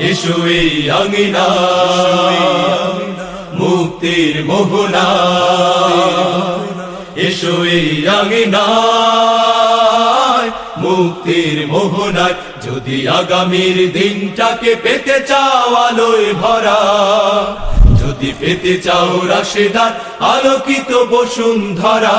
এসো এই আঙিনা মুক্তির মোহনা এসো এই আঙিনা মুক্তির মোহনায় যদি আগামীর দিনটাকে পেতে চাও আলোয় ভরা যদি পেতে চাও রাশেদার আলোকিত বসুন্ধরা